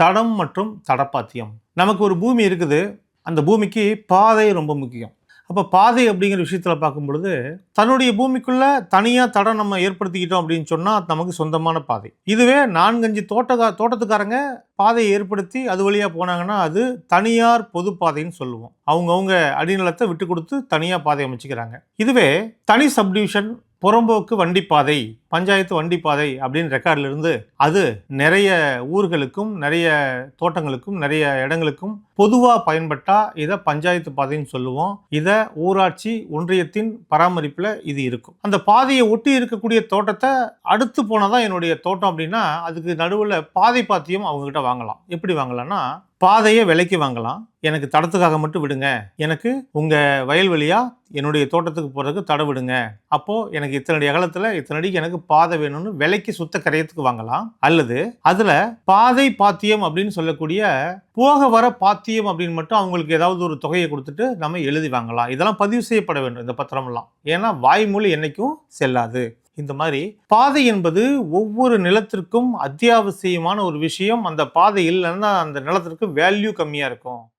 தடம் மற்றும் தடப்பாத்தியம். நமக்கு ஒரு பூமி இருக்குது அந்த பூமிக்கு பாதை ரொம்ப முக்கியம். அப்போ பாதை அப்படிங்கிற விஷயத்தில் பார்க்கும் பொழுது தன்னுடைய பூமிக்குள்ளே தனியாக தடம் நம்ம ஏற்படுத்திக்கிட்டோம் அப்படின்னு சொன்னால் அது நமக்கு சொந்தமான பாதை. இதுவே நான்கஞ்சு தோட்டக்கா தோட்டத்துக்காரங்க பாதையை ஏற்படுத்தி அது வழியாக போனாங்கன்னா அது தனியார் பொது பாதைன்னு சொல்லுவோம். அவங்கவுங்க அடிநிலத்தை விட்டு கொடுத்து தனியாக பாதை அமைச்சிக்கிறாங்க. இதுவே தனி சப்டிவிஷன் புறம்போக்கு வண்டி பாதை பஞ்சாயத்து வண்டி பாதை அப்படின்னு ரெக்கார்டில் இருந்து அது நிறைய ஊர்களுக்கும் நிறைய தோட்டங்களுக்கும் நிறைய இடங்களுக்கும் பொதுவாக பயன்பட்டால் இதை பஞ்சாயத்து பாதைன்னு சொல்லுவோம். இதை ஊராட்சி ஒன்றியத்தின் பராமரிப்பில் இது இருக்கும். அந்த பாதையை ஒட்டி இருக்கக்கூடிய தோட்டத்தை அடுத்து போனதான் என்னுடைய தோட்டம் அப்படின்னா அதுக்கு நடுவில் பாதை பாத்தியம் அவங்கக்கிட்ட வாங்கலாம். எப்படி வாங்கலாம்னா பாதையை விலைக்கு வாங்கலாம். எனக்கு தடத்துக்காக மட்டும் விடுங்க. எனக்கு உங்கள் வயல்வெளியாக என்னுடைய தோட்டத்துக்கு போகிறதுக்கு தடை விடுங்க. அப்போது எனக்கு இத்தனை அடி அகலத்தில் இத்தனை அடிக்கு எனக்கு பாதை வேணும்னு விலைக்கு சுத்த கரையத்துக்கு வாங்கலாம். அல்லது அதில் பாதை பாத்தியம் அப்படின்னு சொல்லக்கூடிய போக வர பாத்தியம் அப்படின்னு மட்டும் அவங்களுக்கு ஏதாவது ஒரு தொகையை கொடுத்துட்டு நம்ம எழுதி வாங்கலாம். இதெல்லாம் பதிவு செய்யப்பட வேண்டும் இந்த பத்திரமெல்லாம். ஏன்னா வாய்மொழி என்னைக்கும் செல்லாது. இந்த மாதிரி பாதை என்பது ஒவ்வொரு நிலத்திற்கும் அத்தியாவசியமான ஒரு விஷயம். அந்த பாதை இல்லைன்னா அந்த நிலத்திற்கு வேல்யூ கம்மியாக இருக்கும்.